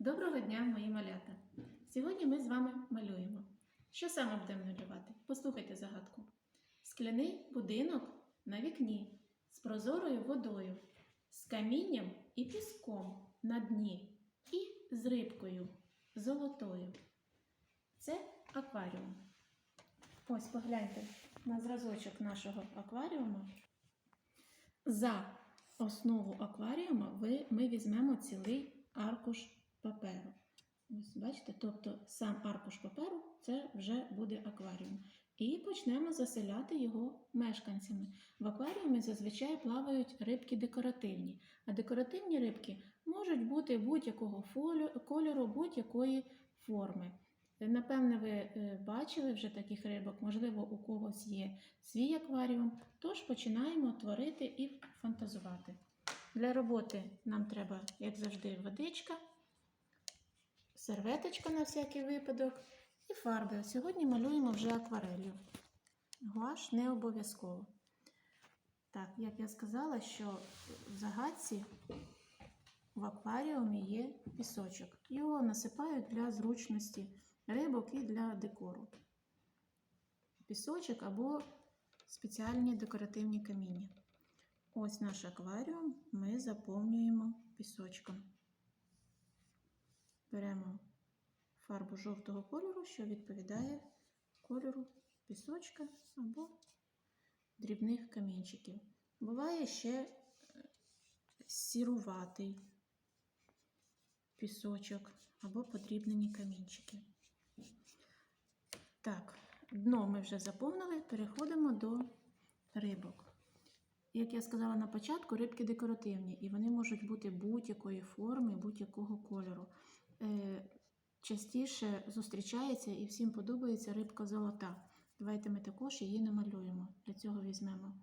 Доброго дня, мої малята! Сьогодні ми з вами малюємо. Що саме будемо малювати? Послухайте загадку. Скляний будинок на вікні з прозорою водою, з камінням і піском на дні і з рибкою золотою. Це акваріум. Ось погляньте на зразочок нашого акваріуму. За основу акваріума ми візьмемо цілий аркуш паперу. Ось бачите, тобто сам аркуш паперу це вже буде акваріум. І почнемо заселяти його мешканцями. В акваріумі зазвичай плавають рибки декоративні, а декоративні рибки можуть бути будь-якого кольору, будь-якої форми. Напевне, ви е, бачили вже таких рибок, можливо, у когось є свій акваріум. Тож починаємо творити і фантазувати. Для роботи нам треба, як завжди, водичка, серветочка на всякий випадок і фарби. Сьогодні малюємо вже акварелью. Гуаш не обов'язково. Так, як я сказала, що в загадці в акваріумі є пісочок. Його насипають для зручності рибок і для декору. Пісочок або спеціальні декоративні каміння. Ось наш акваріум ми заповнюємо пісочком. Беремо фарбу жовтого кольору, що відповідає кольору пісочка або дрібних камінчиків. Буває ще е, сіруватий пісочок або подрібнені камінчики. Так, дно ми вже заповнили, переходимо до рибок. Як я сказала на початку, рибки декоративні, і вони можуть бути будь-якої форми, будь-якого кольору. Е, частіше зустрічається і всім подобається рибка золота. Давайте ми також її намалюємо. Для цього візьмемо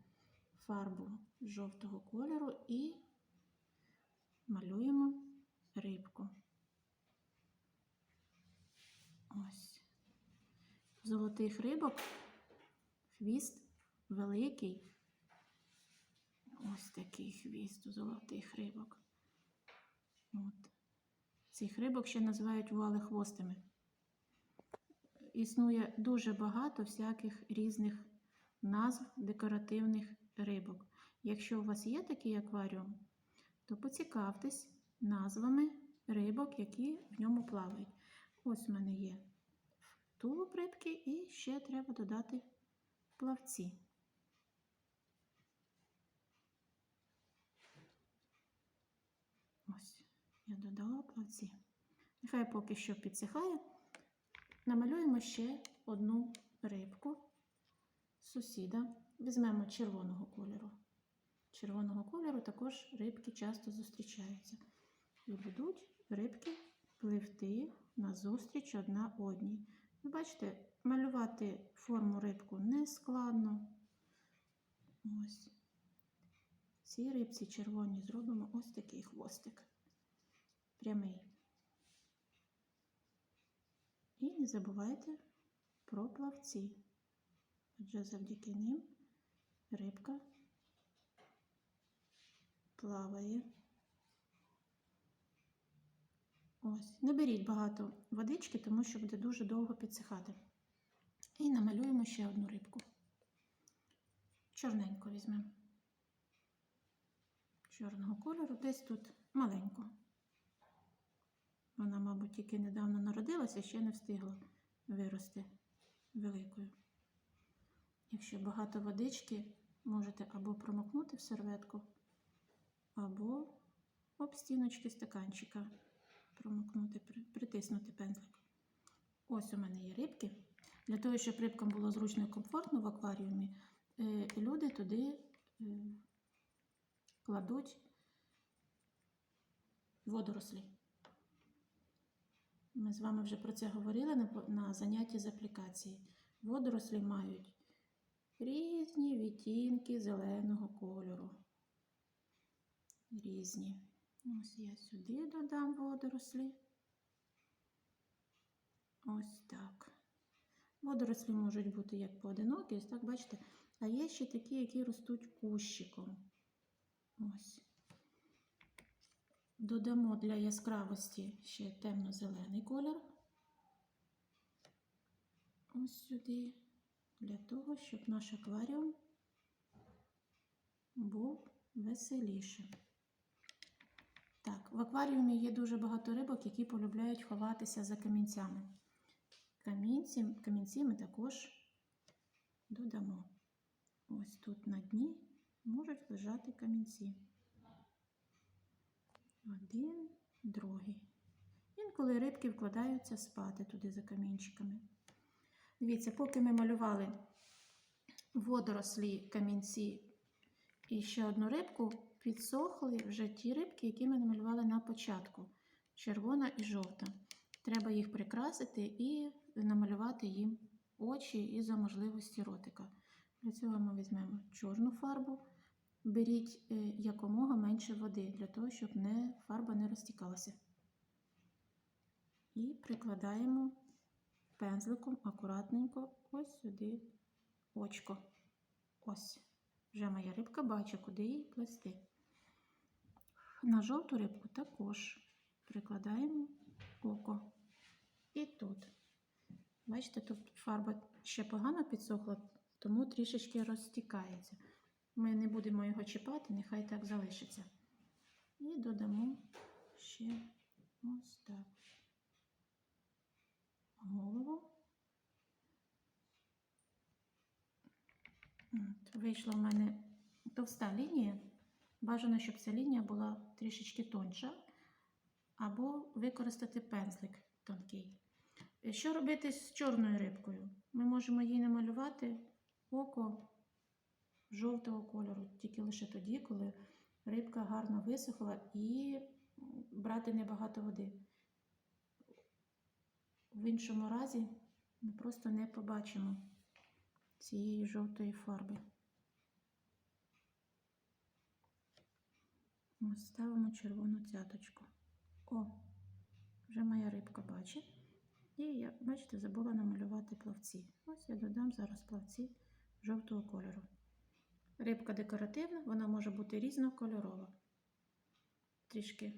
фарбу жовтого кольору і малюємо рибку. Ось. Золотих рибок, хвіст великий. Ось такий хвіст у золотих рибок. Цих рибок ще називають вуалехвостими. Існує дуже багато всяких різних назв декоративних рибок. Якщо у вас є такий акваріум, то поцікавтесь назвами рибок, які в ньому плавають. Ось у мене є тулуб рибки і ще треба додати плавці. Ось, я додала плавці. Нехай поки що підсихає. Намалюємо ще одну рибку сусіда. Візьмемо червоного кольору. Червоного кольору також рибки часто зустрічаються. І будуть рибки пливти назустріч одна одній. Ви бачите, малювати форму рибку не складно. Ось. Цій рибці червоній зробимо ось такий хвостик. Прямий. І не забувайте про плавці. Адже завдяки ним рибка плаває. Ось. Не беріть багато водички, тому що буде дуже довго підсихати. І намалюємо ще одну рибку. Чорненьку візьмемо. Чорного кольору, десь тут маленько. Вона, мабуть, тільки недавно народилася, ще не встигла вирости великою. Якщо багато водички, можете або промокнути в серветку, або об стіночки стаканчика промокнути, притиснути пензлик. Ось у мене є рибки. Для того, щоб рибкам було зручно і комфортно в акваріумі, е, люди туди е, кладуть водорослі. Ми з вами вже про це говорили на, занятті з аплікації. Водорослі мають різні відтінки зеленого кольору. Різні. Ось я сюди додам водорослі. Ось так. Водорослі можуть бути як поодинокі, ось так, бачите. А є ще такі, які ростуть кущиком. Ось. Додамо для яскравості ще темно-зелений колір. Ось сюди, для того, щоб наш акваріум був веселішим. Так, в акваріумі є дуже багато рибок, які полюбляють ховатися за камінцями. Камінці, камінці ми також додамо. Ось тут на дні можуть лежати камінці. Один, другий. Інколи рибки вкладаються спати туди за камінчиками. Дивіться, поки ми малювали водорослі, камінці і ще одну рибку, підсохли вже ті рибки, які ми намалювали на початку. Червона і жовта. Треба їх прикрасити і намалювати їм очі і за можливості ротика. Для цього ми візьмемо чорну фарбу. Беріть е, якомога менше води, для того, щоб не, фарба не розтікалася. І прикладаємо пензликом акуратненько ось сюди очко. Ось. Вже моя рибка бачить, куди їй плести. На жовту рибку також прикладаємо око. І тут. Бачите, тут фарба ще погано підсохла, тому трішечки розтікається. Ми не будемо його чіпати, нехай так залишиться. І додамо ще ось так. Голову. От, вийшла в мене товста лінія. Бажано, щоб ця лінія була трішечки тонша, або використати пензлик тонкий. Що робити з чорною рибкою? Ми можемо їй намалювати око жовтого кольору, тільки лише тоді, коли рибка гарно висохла і брати небагато води. В іншому разі ми просто не побачимо цієї жовтої фарби. Ось ставимо червону цяточку. О, вже моя рибка бачить. І я, бачите, забула намалювати плавці. Ось я додам зараз плавці жовтого кольору. Рибка декоративна, вона може бути різнокольорова. Трішки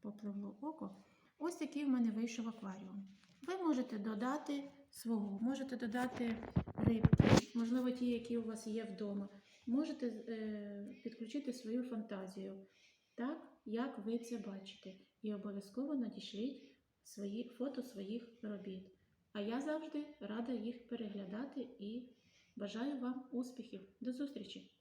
попливло око. Ось такий в мене вийшов акваріум. Ви можете додати свого, можете додати рибки, можливо, ті, які у вас є вдома. Можете е, підключити свою фантазію, так, як ви це бачите. І обов'язково надішліть свої фото своїх робіт. А я завжди рада їх переглядати і бажаю вам успіхів. До зустрічі!